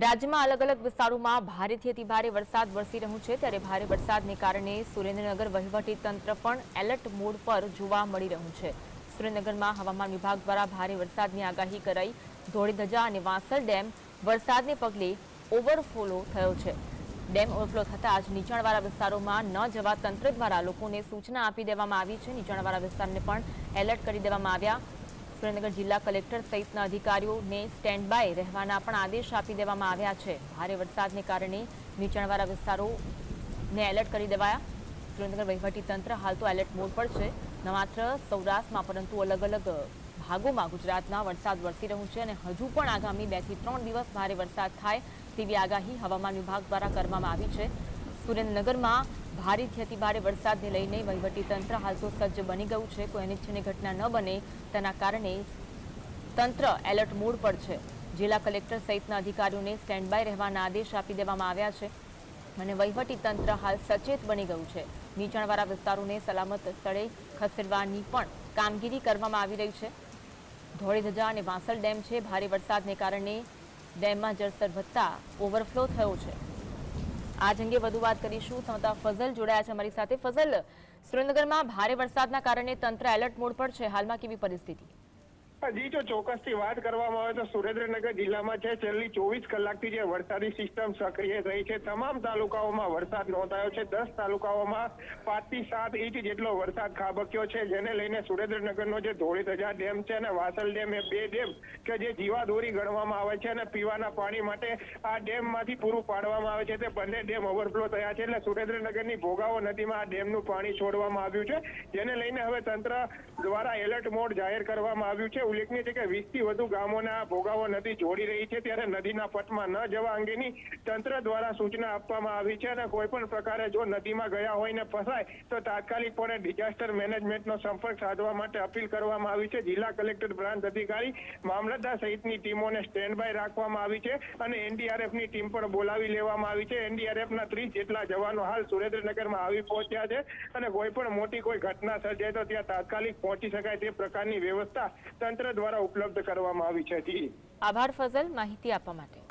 રાજ્યમાં અલગ અલગ વિસ્તારોમાં ભારેથી અતિ ભારે વરસાદ વરસી રહ્યો છે. ત્યારે ભારે વરસાદને કારણે સુરેન્દ્રનગર વહીવટી તંત્ર પણ એલર્ટ મોડ પર જોવા મળી રહ્યું છે. સુરેન્દ્રનગરમાં હવામાન વિભાગ દ્વારા ભારે વરસાદની આગાહી કરાઈ. ધોળીધજા અને વાંસલ ડેમ વરસાદને પગલે ઓવરફ્લો થયો છે. ડેમ ઓવરફ્લો થતાં જ નીચાણવાળા વિસ્તારોમાં ન જવા તંત્ર દ્વારા લોકોને સૂચના આપી દેવામાં આવી છે. નીચાણવાળા વિસ્તારને પણ એલર્ટ કરી દેવામાં આવ્યા. સુરેન્દ્રનગર જિલ્લા કલેક્ટર સહિતના અધિકારીઓને સ્ટેન્ડ બાય રહેવાના પણ આદેશ આપી દેવામાં આવ્યા છે. ભારે વરસાદને કારણે નીચાણવાળા વિસ્તારોને એલર્ટ કરી દેવાયા. સુરેન્દ્રનગર તંત્ર હાલ તો એલર્ટ મોડ પર છે. ન માત્ર સૌરાષ્ટ્રમાં, પરંતુ અલગ અલગ ભાગોમાં ગુજરાતના વરસાદ વરસી રહ્યું છે અને હજુ પણ આગામી બેથી ત્રણ દિવસ ભારે વરસાદ થાય તેવી આગાહી હવામાન વિભાગ દ્વારા કરવામાં આવી છે. સુરેન્દ્રનગરમાં ભારેથી અતિભારે વરસાદને લઈને વહીવટી તંત્ર હાલ તો સજ્જ બની ગયું છે. કોઈ અનિચ્છનીય ઘટના ન બને તેના કારણે તંત્ર એલર્ટ મોડ પર છે. જિલ્લા કલેક્ટર સહિતના અધિકારીઓને સ્ટેન્ડ બાય રહેવાના આદેશ આપી દેવામાં આવ્યા છે અને વહીવટી તંત્ર હાલ સચેત બની ગયું છે. નીચાણવાળા વિસ્તારોને સલામત સ્થળે ખસેડવાની પણ કામગીરી કરવામાં આવી રહી છે. ધોળીધજા અને વાંસલ ડેમ છે. ભારે વરસાદને કારણે ડેમમાં જળસ્તર વધતા ઓવરફ્લો થયો છે. આજ અંગે વધુ વાત કરીશું. સમતા ફઝલ જોડાયા છે અમારી સાથે. ફઝલ, સુરેન્દ્રનગરમાં ભારે વરસાદના કારણે તંત્ર એલર્ટ મોડ પર છે. હાલમાં કેવી પરિસ્થિતિ? જી જો ચોક્કસથી વાત કરવામાં આવે તો સુરેન્દ્રનગર જિલ્લામાં છે, છેલ્લી ચોવીસ કલાકથી જે વરસાદી સિસ્ટમ સક્રિય થઈ છે, તમામ તાલુકાઓમાં વરસાદ નોંધાયો છે. દસ તાલુકાઓમાં પાંચથી સાત ઇંચ જેટલો વરસાદ ખાબક્યો છે, જેને લઈને સુરેન્દ્રનગરનો જે ધોળીધજા ડેમ છે અને વાસલ ડેમ એ બે ડેમ કે જે જીવાદોરી ગણવામાં આવે છે અને પીવાના પાણી માટે આ ડેમમાંથી પૂરું પાડવામાં આવે છે. તે બંને ડેમ ઓવરફ્લો થયા છે એટલે સુરેન્દ્રનગરની ભોગાવો નદીમાં આ ડેમનું પાણી છોડવામાં આવ્યું છે. જેને લઈને હવે તંત્ર દ્વારા એલર્ટ મોડ જાહેર કરવામાં આવ્યું છે. ઉલ્લેખનીય છે કે વીસથી વધુ ગામોના ભોગાવો નદી જોડી રહી છે ત્યારે નદીના પટમાં ન જવા અંગેની તંત્ર દ્વારા સૂચના આપવામાં આવી છે અને કોઈ પણ પ્રકારે જો નદીમાં ગયા હોય ને ફસાય, તો તાત્કાલિકપણે ડિઝાસ્ટર મેનેજમેન્ટનો સંપર્ક સાધવા માટે અપીલ કરવામાં આવી છે. જિલ્લા કલેક્ટર પ્રાંત અધિકારી મામલતદાર સહિતની ટીમોને સ્ટેન્ડ બાય રાખવામાં આવી છે અને એનડીઆરએફની ટીમ પણ બોલાવી લેવામાં આવી છે. એનડીઆરએફના ત્રીસ જેટલા જવાનો હાલ સુરેન્દ્રનગરમાં આવી પહોંચ્યા છે અને કોઈ પણ મોટી કોઈ ઘટના સર્જાય તો ત્યાં તાત્કાલિક પહોંચી શકાય તે પ્રકારની વ્યવસ્થા તંત્ર દ્વારા ઉપલબ્ધ કરવામાં આવી છે. આભાર ફઝલ માહિતી આપવા માટે.